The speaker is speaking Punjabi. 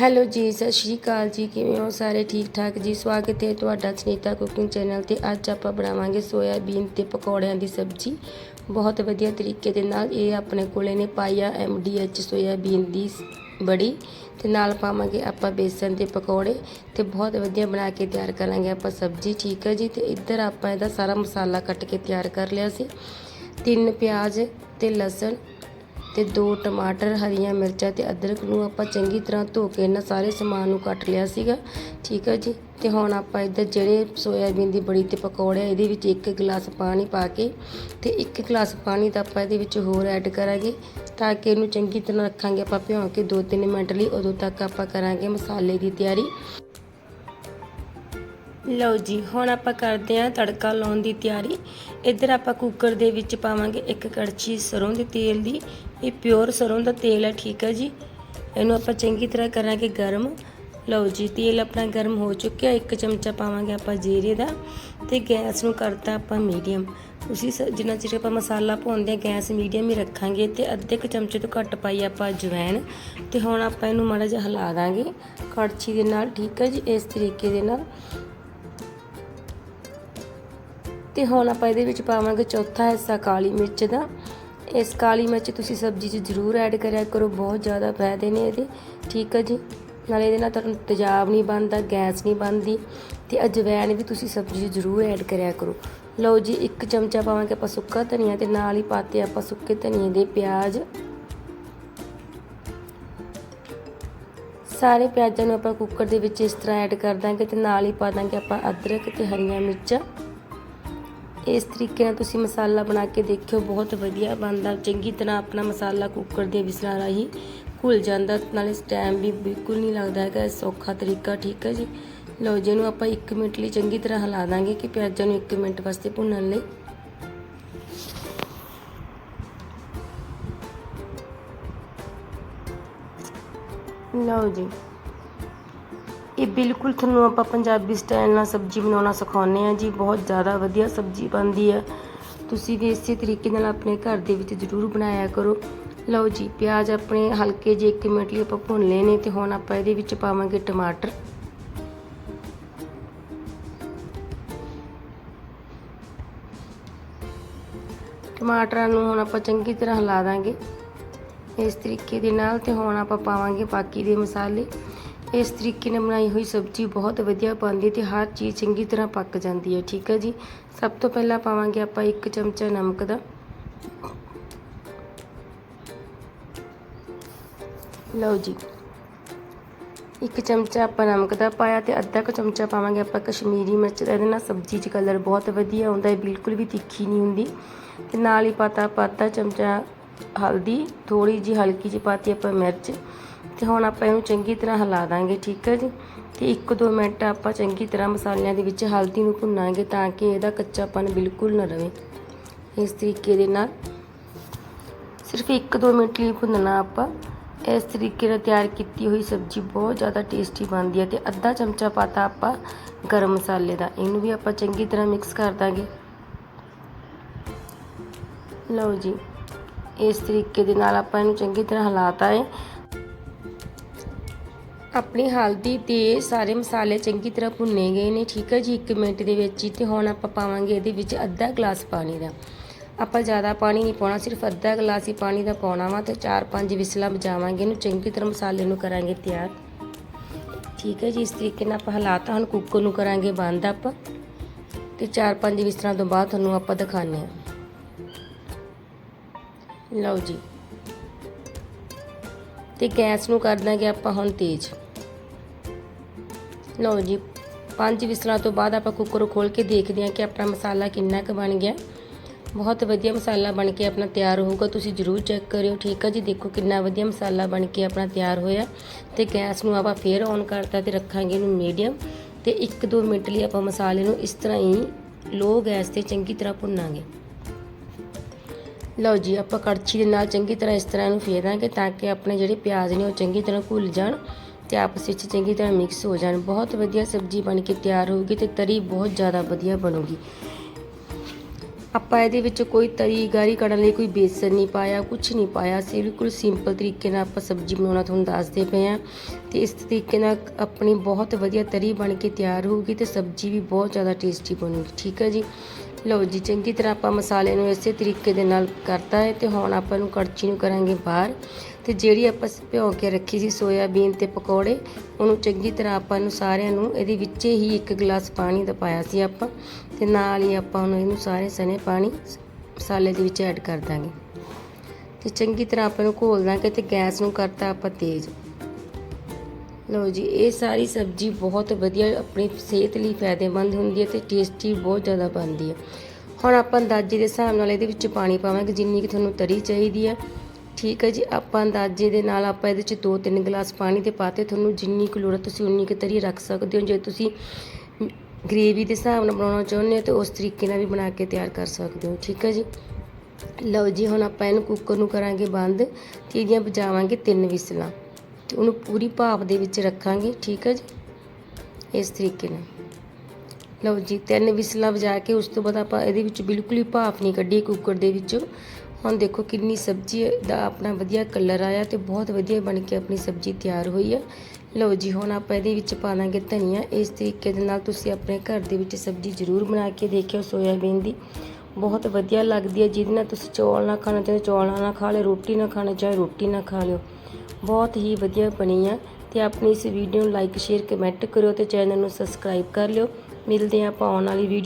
ਹੈਲੋ ਜੀ, ਸਤਿ ਸ਼੍ਰੀ ਅਕਾਲ ਜੀ। ਕਿਵੇਂ ਹੋ ਸਾਰੇ? ਠੀਕ ਠਾਕ ਜੀ? ਸਵਾਗਤ ਹੈ ਤੁਹਾਡਾ ਸੁਨੀਤਾ ਕੁਕਿੰਗ ਚੈਨਲ ਤੇ। ਅੱਜ ਆਪਾਂ ਬਣਾਵਾਂਗੇ ਸੋਇਆਬੀਨ ਤੇ ਪਕੌੜਿਆਂ ਦੀ ਸਬਜ਼ੀ। ਬਹੁਤ ਵਧੀਆ ਤਰੀਕੇ ਦੇ ਨਾਲ ਇਹ ਆਪਣੇ ਕੋਲੇ ਨੇ ਪਾਈਆ ਐਮਡੀਐਚ ਸੋਇਆਬੀਨ ਦੀ ਬੜੀ। ਤੇ ਨਾਲ ਪਾਵਾਂਗੇ ਆਪਾਂ ਬੇਸਨ ਦੇ ਪਕੌੜੇ ਤੇ ਬਹੁਤ ਵਧੀਆ ਬਣਾ ਕੇ ਤਿਆਰ ਕਰਾਂਗੇ ਆਪਾਂ ਸਬਜ਼ੀ, ਠੀਕ ਹੈ ਜੀ? ਤੇ ਇੱਧਰ ਆਪਾਂ ਇਹਦਾ ਸਾਰਾ ਮਸਾਲਾ ਕੱਟ ਕੇ ਤਿਆਰ ਕਰ ਲਿਆ ਸੀ। ਤਿੰਨ ਪਿਆਜ਼ ਤੇ ਲਸਣ ਤੇ ਦੋ ਟਮਾਟਰ, ਹਰੀਆਂ ਮਿਰਚਾਂ ਤੇ ਅਦਰਕ ਨੂੰ ਆਪਾਂ ਚੰਗੀ ਤਰ੍ਹਾਂ ਧੋ ਕੇ ਇਹਨਾਂ ਸਾਰੇ ਸਮਾਨ ਨੂੰ ਕੱਟ ਲਿਆ ਸੀਗਾ। ਠੀਕ ਹੈ ਜੀ? ਤੇ ਹੁਣ ਆਪਾਂ ਇੱਧਰ ਜਿਹੜੇ ਸੋਇਆਬੀਨ ਦੀ ਬੜੀ ਤੇ ਪਕੌੜੇ ਇਹਦੇ ਵਿੱਚ ਇੱਕ ਗਲਾਸ ਪਾਣੀ ਪਾ ਕੇ ਤੇ ਇੱਕ ਗਲਾਸ ਪਾਣੀ ਦਾ ਆਪਾਂ ਇਹਦੇ ਵਿੱਚ ਹੋਰ ਐਡ ਕਰਾਂਗੇ ਤਾਂ ਕਿ ਇਹਨੂੰ ਚੰਗੀ ਤਰ੍ਹਾਂ ਰੱਖਾਂਗੇ ਆਪਾਂ ਭਿਉਂ ਕੇ। 2-3 ਮਿੰਟ ਲਈ ਉਦੋਂ ਤੱਕ ਆਪਾਂ ਕਰਾਂਗੇ ਮਸਾਲੇ ਦੀ ਤਿਆਰੀ। ਲਓ ਜੀ, ਹੁਣ ਆਪਾਂ ਕਰਦੇ ਹਾਂ ਤੜਕਾ ਲਾਉਣ ਦੀ ਤਿਆਰੀ। ਇੱਧਰ ਆਪਾਂ ਕੁੱਕਰ ਦੇ ਵਿੱਚ ਪਾਵਾਂਗੇ ਇੱਕ ਕੜਛੀ ਸਰੋਂ ਦੇ ਤੇਲ ਦੀ। ਇਹ ਪਿਓਰ ਸਰੋਂ ਦਾ ਤੇਲ ਹੈ, ਠੀਕ ਹੈ ਜੀ। ਇਹਨੂੰ ਆਪਾਂ ਚੰਗੀ ਤਰ੍ਹਾਂ ਕਰਾਂਗੇ ਗਰਮ। ਲਓ ਜੀ, ਤੇਲ ਆਪਣਾ ਗਰਮ ਹੋ ਚੁੱਕਿਆ। ਇੱਕ ਚਮਚਾ ਪਾਵਾਂਗੇ ਆਪਾਂ ਜੀਰੇ ਦਾ ਤੇ ਗੈਸ ਨੂੰ ਕਰਤਾ ਆਪਾਂ ਮੀਡੀਅਮ। ਤੁਸੀਂ ਸ- ਜਿੰਨਾ ਚਿਰ ਆਪਾਂ ਮਸਾਲਾ ਭੁੰਨਦੇ ਹਾਂ, ਗੈਸ ਮੀਡੀਅਮ ਹੀ ਰੱਖਾਂਗੇ ਤੇ ਅੱਧੇ ਕੁ ਚਮਚੇ ਤੋਂ ਘੱਟ ਪਾਈ ਆਪਾਂ ਅਜਵਾਇਣ ਤੇ ਹੁਣ ਆਪਾਂ ਇਹਨੂੰ ਮਾੜਾ ਜਿਹਾ ਹਿਲਾ ਦਾਂਗੇ। ਕੜਛੀ ਦੇ ਨਾਲ, ਠੀਕ ਹੈ ਜੀ, ਇਸ ਤਰੀਕੇ ਦੇ ਨਾਲ। ਤੇ ਹੁਣ ਆਪਾਂ ਇਹਦੇ ਵਿੱਚ ਪਾਵਾਂਗੇ ਚੌਥਾ ਹਿੱਸਾ ਕਾਲੀ ਮਿਰਚ ਦਾ। ਇਸ ਕਾਲੀ ਮਿਰਚ ਤੁਸੀਂ ਸਬਜ਼ੀ 'ਚ ਜ਼ਰੂਰ ਐਡ ਕਰਿਆ ਕਰੋ, ਬਹੁਤ ਜ਼ਿਆਦਾ ਫਾਇਦੇ ਨੇ ਇਹਦੇ। ਠੀਕ ਹੈ ਜੀ? ਨਾਲੇ ਇਹਦੇ ਨਾਲ ਤੁਹਾਨੂੰ ਤੇਜ਼ਾਬ ਨਹੀਂ ਬਣਦਾ, ਗੈਸ ਨਹੀਂ ਬਣਦੀ ਤੇ ਅਜਵਾਇਣ ਵੀ ਤੁਸੀਂ ਸਬਜ਼ੀ 'ਚ ਜ਼ਰੂਰ ਐਡ ਕਰਿਆ ਕਰੋ। ਲਓ ਜੀ, ਇੱਕ ਚਮਚਾ ਪਾਵਾਂਗੇ ਆਪਾਂ ਸੁੱਕਾ ਧਨੀਆ ਤੇ ਨਾਲ ਹੀ ਪਾਤੇ ਆਪਾਂ ਸੁੱਕੇ ਧਨੀਏ ਦੇ ਪਿਆਜ਼। ਸਾਰੇ ਪਿਆਜ਼ਾਂ ਨੂੰ ਆਪਾਂ ਕੁੱਕਰ ਦੇ ਵਿੱਚ ਇਸ ਤਰ੍ਹਾਂ ਐਡ ਕਰ ਦਾਂਗੇ ਤੇ ਨਾਲ ਹੀ ਪਾ ਦਾਂਗੇ ਆਪਾਂ ਅਦਰਕ ਤੇ ਹਰੀਆਂ ਮਿਰਚਾਂ। ਇਸ ਤਰੀਕੇ ਨਾਲ ਤੁਸੀਂ ਮਸਾਲਾ ਬਣਾ ਕੇ ਦੇਖਿਓ, ਬਹੁਤ ਵਧੀਆ ਬਣਦਾ। ਚੰਗੀ ਤਰ੍ਹਾਂ ਆਪਣਾ ਮਸਾਲਾ ਕੁੱਕਰ ਦੇ ਵਿਸਲਾਂ ਰਾਹੀਂ ਘੁਲ ਜਾਂਦਾ। ਨਾਲੇ ਟਾਈਮ ਵੀ ਬਿਲਕੁਲ ਨਹੀਂ ਲੱਗਦਾ ਹੈਗਾ, ਇਹ ਸੌਖਾ ਤਰੀਕਾ, ਠੀਕ ਹੈ ਜੀ? ਲਓ ਜੀ, ਇਹਨੂੰ ਆਪਾਂ 1 ਮਿੰਟ ਲਈ ਚੰਗੀ ਤਰ੍ਹਾਂ ਹਿਲਾ ਦਾਂਗੇ ਕਿ ਪਿਆਜ਼ਾਂ ਨੂੰ 1 ਮਿੰਟ ਵਾਸਤੇ ਭੁੰਨਣ ਲਈ। ਲਓ ਜੀ। ਇਹ ਬਿਲਕੁਲ ਤੁਹਾਨੂੰ ਆਪਾਂ ਪੰਜਾਬੀ ਸਟਾਈਲ ਨਾਲ ਸਬਜ਼ੀ ਬਣਾਉਣਾ ਸਿਖਾਉਂਦੇ ਆ ਜੀ, ਬਹੁਤ ਜ਼ਿਆਦਾ ਵਧੀਆ ਸਬਜ਼ੀ ਬਣਦੀ ਹੈ ਤੁਸੀਂ ਵੀ ਇਸੇ ਤਰੀਕੇ ਨਾਲ ਆਪਣੇ ਘਰ ਦੇ ਵਿੱਚ ਜ਼ਰੂਰ ਬਣਾਇਆ ਕਰੋ। ਲਓ ਜੀ, ਪਿਆਜ਼ ਆਪਣੇ ਹਲਕੇ ਜਿਹੇ 1 ਮਿੰਟ ਲਈ ਆਪਾਂ ਭੁੰਨ ਲਏ ਨੇ ਤੇ ਹੁਣ ਆਪਾਂ ਇਹਦੇ ਵਿੱਚ ਪਾਵਾਂਗੇ ਟਮਾਟਰ। ਟਮਾਟਰਾਂ ਨੂੰ ਹੁਣ ਆਪਾਂ ਚੰਗੀ ਤਰ੍ਹਾਂ ਹਿਲਾ ਦਾਂਗੇ ਇਸ ਤਰੀਕੇ ਦੇ ਨਾਲ ਤੇ ਹੁਣ ਆਪਾਂ ਪਾਵਾਂਗੇ ਬਾਕੀ ਦੇ ਮਸਾਲੇ। ਇਸ ਤਰੀਕੇ ਨਾਲ ਬਣਾਈ ਹੋਈ ਸਬਜ਼ੀ ਬਹੁਤ ਵਧੀਆ ਬਣਦੀ ਤੇ ਹਰ ਚੀਜ਼ ਚੰਗੀ ਤਰ੍ਹਾਂ ਪੱਕ ਜਾਂਦੀ ਹੈ, ਠੀਕ ਹੈ ਜੀ? ਸਭ ਤੋਂ ਪਹਿਲਾਂ ਪਾਵਾਂਗੇ ਆਪਾਂ ਇੱਕ ਚਮਚਾ ਨਮਕ ਦਾ। ਲਓ ਜੀ। ਇੱਕ ਚਮਚਾ ਆਪਾਂ ਨਮਕ ਦਾ ਪਾਇਆ ਤੇ ਅੱਧਾ ਕੁ ਚਮਚਾ ਪਾਵਾਂਗੇ ਆਪਾਂ ਕਸ਼ਮੀਰੀ ਮਿਰਚ ਦਾ। ਇਹਦੇ ਨਾਲ ਸਬਜ਼ੀ 'ਚ ਕਲਰ ਬਹੁਤ ਵਧੀਆ ਆਉਂਦਾ ਹੈ, ਬਿਲਕੁਲ ਵੀ ਤਿੱਖੀ ਨਹੀਂ ਹੁੰਦੀ। ਤੇ ਨਾਲ ਹੀ ਪਾਤਾ ਪਾਤਾ ਚਮਚਾ ਹਲਦੀ ਥੋੜੀ ਜੀ ਹਲਕੀ ਜਿਹੀ ਪਾਤੀ ਆਪਾਂ ਮਿਰਚ। ਤੇ ਹੁਣ ਆਪਾਂ ਇਹਨੂੰ ਚੰਗੀ ਤਰ੍ਹਾਂ ਹਿਲਾ ਦਾਂਗੇ, ਠੀਕ ਹੈ ਜੀ? ਤੇ 1-2 ਮਿੰਟ ਆਪਾਂ ਚੰਗੀ ਤਰ੍ਹਾਂ ਮਸਾਲਿਆਂ ਦੇ ਵਿੱਚ ਹਲਦੀ ਨੂੰ ਭੁੰਨਾਂਗੇ ਤਾਂ ਕਿ ਇਹਦਾ ਕੱਚਾਪਨ ਬਿਲਕੁਲ ਨਾ ਰਵੇ। ਇਸ ਤਰੀਕੇ ਦੇ ਨਾਲ ਸਿਰਫ 1-2 ਮਿੰਟ ਲਈ ਭੁੰਨਣਾ ਆਪਾਂ। ਇਸ ਤਰੀਕੇ ਨਾਲ ਤਿਆਰ ਕੀਤੀ ਹੋਈ ਸਬਜ਼ੀ ਬਹੁਤ ਜ਼ਿਆਦਾ ਟੇਸਟੀ ਬਣਦੀ ਹੈ ਤੇ ਅੱਧਾ ਚਮਚਾ ਪਾਤਾ ਆਪਾਂ ਗਰਮ ਮਸਾਲੇ ਦਾ। ਇਹਨੂੰ ਵੀ ਆਪਾਂ ਚੰਗੀ ਤਰ੍ਹਾਂ ਮਿਕਸ ਕਰ ਦਾਂਗੇ। ਲਓ ਜੀ, ਇਸ ਤਰੀਕੇ ਦੇ ਨਾਲ ਆਪਾਂ ਇਹਨੂੰ ਚੰਗੀ ਤਰ੍ਹਾਂ ਹਿਲਾਤਾ ਹੈ। ਆਪਣੀ ਹਲਦੀ ਤੇ ਸਾਰੇ ਮਸਾਲੇ ਚੰਗੀ ਤਰ੍ਹਾਂ ਭੁੰਨੇ ਗਏ ਨੇ, ਠੀਕ ਹੈ ਜੀ? 1 ਮਿੰਟ ਦੇ ਵਿੱਚ ਹੀ ਤੇ ਹੁਣ ਆਪਾਂ ਪਾਵਾਂਗੇ ਇਹਦੇ ਵਿੱਚ ਅੱਧਾ ਗਲਾਸ ਪਾਣੀ ਦਾ। ਆਪਾਂ ਜ਼ਿਆਦਾ ਪਾਣੀ ਨਹੀਂ ਪਾਉਣਾ, ਸਿਰਫ ਅੱਧਾ ਗਲਾਸ ਹੀ ਪਾਣੀ ਦਾ ਪਾਉਣਾ ਵਾ ਤੇ 4-5 ਵਿਸਲਾਂ ਵਜਾਵਾਂਗੇ ਇਹਨੂੰ, ਚੰਗੀ ਤਰ੍ਹਾਂ ਮਸਾਲੇ ਨੂੰ ਕਰਾਂਗੇ ਤਿਆਰ। ਠੀਕ ਹੈ ਜੀ, ਇਸ ਤਰੀਕੇ ਨਾਲ ਆਪਾਂ ਹਲਾਤਾ, ਹੁਣ ਕੁੱਕਰ ਨੂੰ ਕਰਾਂਗੇ ਬੰਦ ਆਪਾਂ। ਤੇ 4-5 ਵਿਸਲਾਂ ਤੋਂ ਬਾਅਦ ਤੁਹਾਨੂੰ ਆਪਾਂ ਦਿਖਾਉਂਦੇ ਹਾਂ। ਲਓ ਜੀ। ਤੇ ਗੈਸ ਨੂੰ ਕਰ ਦਾਂਗੇ ਆਪਾਂ ਹੁਣ ਤੇਜ਼। ਲਓ ਜੀ, ਪੰਜ ਵਿਸਲਾਂ ਤੋਂ ਬਾਅਦ ਆਪਾਂ ਕੁੱਕਰ ਖੋਲ ਕੇ ਦੇਖਦੇ ਹਾਂ ਕਿ ਆਪਣਾ ਮਸਾਲਾ ਕਿੰਨਾ ਕੁ ਬਣ ਗਿਆ। ਬਹੁਤ ਵਧੀਆ ਮਸਾਲਾ ਬਣ ਕੇ ਆਪਣਾ ਤਿਆਰ ਹੋਊਗਾ, ਤੁਸੀਂ ਜਰੂਰ ਚੈੱਕ ਕਰਿਓ, ਠੀਕ ਆ ਜੀ? ਦੇਖੋ ਕਿੰਨਾ ਵਧੀਆ ਮਸਾਲਾ ਬਣ ਕੇ ਆਪਣਾ ਤਿਆਰ ਹੋਇਆ। ਤੇ ਗੈਸ ਨੂੰ ਆਪਾਂ ਫੇਰ ਔਨ ਕਰਤਾ ਤੇ ਰੱਖਾਂਗੇ ਇਹਨੂੰ ਮੀਡੀਅਮ ਤੇ 1-2 ਮਿੰਟ ਲਈ ਆਪਾਂ ਮਸਾਲੇ ਨੂੰ ਇਸ ਤਰ੍ਹਾਂ ਹੀ ਲੋ ਗੈਸ ਤੇ ਚੰਗੀ ਤਰ੍ਹਾਂ ਭੁੰਨਾਂਗੇ। ਲਓ ਜੀ, ਆਪਾਂ ਕੜਛੀ ਦੇ ਨਾਲ ਚੰਗੀ ਤਰ੍ਹਾਂ ਇਸ ਤਰ੍ਹਾਂ ਇਹਨੂੰ ਫੇਰਾਂਗੇ ਤਾਂ ਕਿ ਆਪਣੇ ਜਿਹੜੇ ਪਿਆਜ਼ ਨੇ ਉਹ ਚੰਗੀ ਤਰ੍ਹਾਂ ਭੁੱਲ ਜਾਣ। ਤੇ ਆਪਸ ਵਿੱਚ ਚੰਗੀ ਤਰ੍ਹਾਂ ਮਿਕਸ ਹੋ ਜਾਣ। ਬਹੁਤ ਵਧੀਆ ਸਬਜ਼ੀ ਬਣ ਕੇ ਤਿਆਰ ਹੋਊਗੀ ਤੇ ਤਰੀ ਬਹੁਤ ਜ਼ਿਆਦਾ ਵਧੀਆ ਬਣੂਗੀ। ਆਪਾਂ ਇਹਦੇ ਵਿੱਚ ਕੋਈ ਤਰੀ ਗਾਰੀ ਕਰਨ ਲਈ ਕੋਈ ਬੇਸਨ ਨਹੀਂ ਪਾਇਆ ਕੁਝ ਨਹੀਂ ਪਾਇਆ। ਅਸੀਂ ਬਿਲਕੁਲ ਸਿੰਪਲ ਤਰੀਕੇ ਨਾਲ ਆਪਾਂ ਸਬਜ਼ੀ ਬਣਾਉਣਾ ਤੁਹਾਨੂੰ ਦੱਸਦੇ ਪਏ ਆ ਤੇ ਇਸ ਤਰੀਕੇ ਨਾਲ ਆਪਣੀ ਬਹੁਤ ਵਧੀਆ ਤਰੀ ਬਣ ਕੇ ਤਿਆਰ ਹੋਊਗੀ ਤੇ ਸਬਜ਼ੀ ਵੀ ਬਹੁਤ ਜ਼ਿਆਦਾ ਟੇਸਟੀ ਬਣੂਗੀ। ਠੀਕ ਹੈ ਜੀ? ਲਓ ਜੀ, ਚੰਗੀ ਤਰ੍ਹਾਂ ਆਪਾਂ ਮਸਾਲੇ ਨੂੰ ਇਸੇ ਤਰੀਕੇ ਦੇ ਨਾਲ ਕਰਤਾ ਹੈ ਤੇ ਹੁਣ ਆਪਾਂ ਨੂੰ ਕੜਛੀ ਨੂੰ ਕਰਾਂਗੇ ਬਾਹਰ। ਤੇ ਜਿਹੜੀ ਆਪਾਂ ਭਿਓ ਕੇ ਰੱਖੀ ਸੀ ਸੋਇਆਬੀਨ ਤੇ ਪਕੌੜੇ, ਉਹਨੂੰ ਚੰਗੀ ਤਰ੍ਹਾਂ ਆਪਾਂ ਨੂੰ ਸਾਰਿਆਂ ਨੂੰ ਇਹਦੇ ਵਿੱਚ ਹੀ ਇੱਕ ਗਲਾਸ ਪਾਣੀ ਦਾ ਪਾਇਆ ਸੀ ਆਪਾਂ। ਤੇ ਨਾਲ ਹੀ ਆਪਾਂ ਉਹਨੂੰ ਇਹਨੂੰ ਸਾਰੇ ਸਨੇ ਪਾਣੀ ਮਸਾਲੇ ਦੇ ਵਿੱਚ ਐਡ ਕਰ ਦਾਂਗੇ। ਤੇ ਚੰਗੀ ਤਰ੍ਹਾਂ ਆਪਾਂ ਨੂੰ ਘੋਲ ਦਾਂਗੇ ਤੇ ਗੈਸ ਨੂੰ ਕਰਤਾ ਆਪਾਂ ਤੇਜ਼। ਲਓ ਜੀ, ਇਹ ਸਾਰੀ ਸਬਜ਼ੀ ਬਹੁਤ ਵਧੀਆ ਆਪਣੀ ਸਿਹਤ ਲਈ ਫਾਇਦੇਮੰਦ ਹੁੰਦੀ ਹੈ ਤੇ ਟੇਸਟੀ ਬਹੁਤ ਜ਼ਿਆਦਾ ਬਣਦੀ ਹੈ। ਹੁਣ ਆਪਾਂ ਅੰਦਾਜ਼ੇ ਦੇ ਹਿਸਾਬ ਨਾਲ ਇਹਦੇ ਵਿੱਚ ਪਾਣੀ ਪਾਵਾਂਗੇ, ਜਿੰਨੀ ਕਿ ਤੁਹਾਨੂੰ ਤਰੀ ਚਾਹੀਦੀ ਹੈ। ਠੀਕ ਹੈ ਜੀ, ਆਪਾਂ ਅੰਦਾਜ਼ੇ ਦੇ ਨਾਲ ਆਪਾਂ ਇਹਦੇ ਵਿੱਚ 2-3 ਗਲਾਸ ਪਾਣੀ ਦੇ ਪਾਤੇ ਤੁਹਾਨੂੰ ਜਿੰਨੀ ਕੁ ਲੋੜ ਹੈ ਤੁਸੀਂ ਉਨੀ ਕੁ ਤਰੀ ਰੱਖ ਸਕਦੇ ਹੋ। ਜੇ ਤੁਸੀਂ ਗ੍ਰੇਵੀ ਦੇ ਹਿਸਾਬ ਨਾਲ ਬਣਾਉਣਾ ਚਾਹੁੰਦੇ ਹੋ, ਤਾਂ ਉਸ ਤਰੀਕੇ ਨਾਲ ਵੀ ਬਣਾ ਕੇ ਤਿਆਰ ਕਰ ਸਕਦੇ ਹੋ। ਠੀਕ ਹੈ ਜੀ। ਲਓ ਜੀ, ਹੁਣ ਆਪਾਂ ਇਹਨੂੰ ਕੁੱਕਰ ਨੂੰ ਕਰਾਂਗੇ ਬੰਦ ਤੇ ਇਹਦੀਆਂ ਵਜਾਵਾਂਗੇ ਤਿੰਨ ਵਿਸਲਾਂ। ਤੇ ਉਹਨੂੰ ਪੂਰੀ ਭਾਪ ਦੇ ਵਿੱਚ ਰੱਖਾਂਗੇ, ਠੀਕ ਹੈ ਜੀ? ਇਸ ਤਰੀਕੇ ਨਾਲ। ਲਓ ਜੀ, ਤਿੰਨ ਵਿਸਲਾਂ ਵਜਾ ਕੇ ਉਸ ਤੋਂ ਬਾਅਦ ਆਪਾਂ ਇਹਦੇ ਵਿੱਚ ਬਿਲਕੁਲ ਹੀ ਭਾਪ ਨਹੀਂ ਕੱਢੀ ਕੁੱਕਰ ਦੇ ਵਿੱਚੋਂ। ਹੁਣ ਦੇਖੋ ਕਿੰਨੀ ਸਬਜ਼ੀ ਦਾ ਆਪਣਾ ਵਧੀਆ ਕਲਰ ਆਇਆ ਤੇ ਬਹੁਤ ਵਧੀਆ ਬਣ ਕੇ ਆਪਣੀ ਸਬਜ਼ੀ ਤਿਆਰ ਹੋਈ ਹੈ ਲਓ ਜੀ, ਹੁਣ ਆਪਾਂ ਇਹਦੇ ਵਿੱਚ ਪਾ ਦਾਂਗੇ ਧਨੀਆ। ਇਸ ਤਰੀਕੇ ਦੇ ਨਾਲ ਤੁਸੀਂ ਆਪਣੇ ਘਰ ਦੇ ਵਿੱਚ ਸਬਜ਼ੀ ਜ਼ਰੂਰ ਬਣਾ ਕੇ ਦੇਖਿਓ ਸੋਇਆਬੀਨ ਦੀ। ਬਹੁਤ ਵਧੀਆ ਲੱਗਦੀ ਹੈ ਜਿਹਦੇ ਨਾਲ ਤੁਸੀਂ ਚੌਲ ਨਾਲ ਖਾਣਾ ਚਾਹੇ ਚੌਲਾਂ ਨਾਲ ਖਾ ਲਿਓ, ਰੋਟੀ ਨਾਲ ਖਾਣਾ ਚਾਹੇ ਰੋਟੀ ਨਾਲ ਖਾ ਲਿਓ। ਬਹੁਤ ਹੀ ਵਧੀਆ ਬਣੀ ਆ ਤੇ ਆਪਣੀ ਇਸ ਵੀਡੀਓ ਨੂੰ ਲਾਈਕ ਸ਼ੇਅਰ ਕਮੈਂਟ ਕਰਿਓ ਤੇ ਚੈਨਲ ਨੂੰ ਸਬਸਕ੍ਰਾਈਬ ਕਰ ਲਿਓ। ਮਿਲਦੇ ਹਾਂ ਆਪਾਂ ਆਉਣ ਵਾਲੀ ਵੀਡੀਓ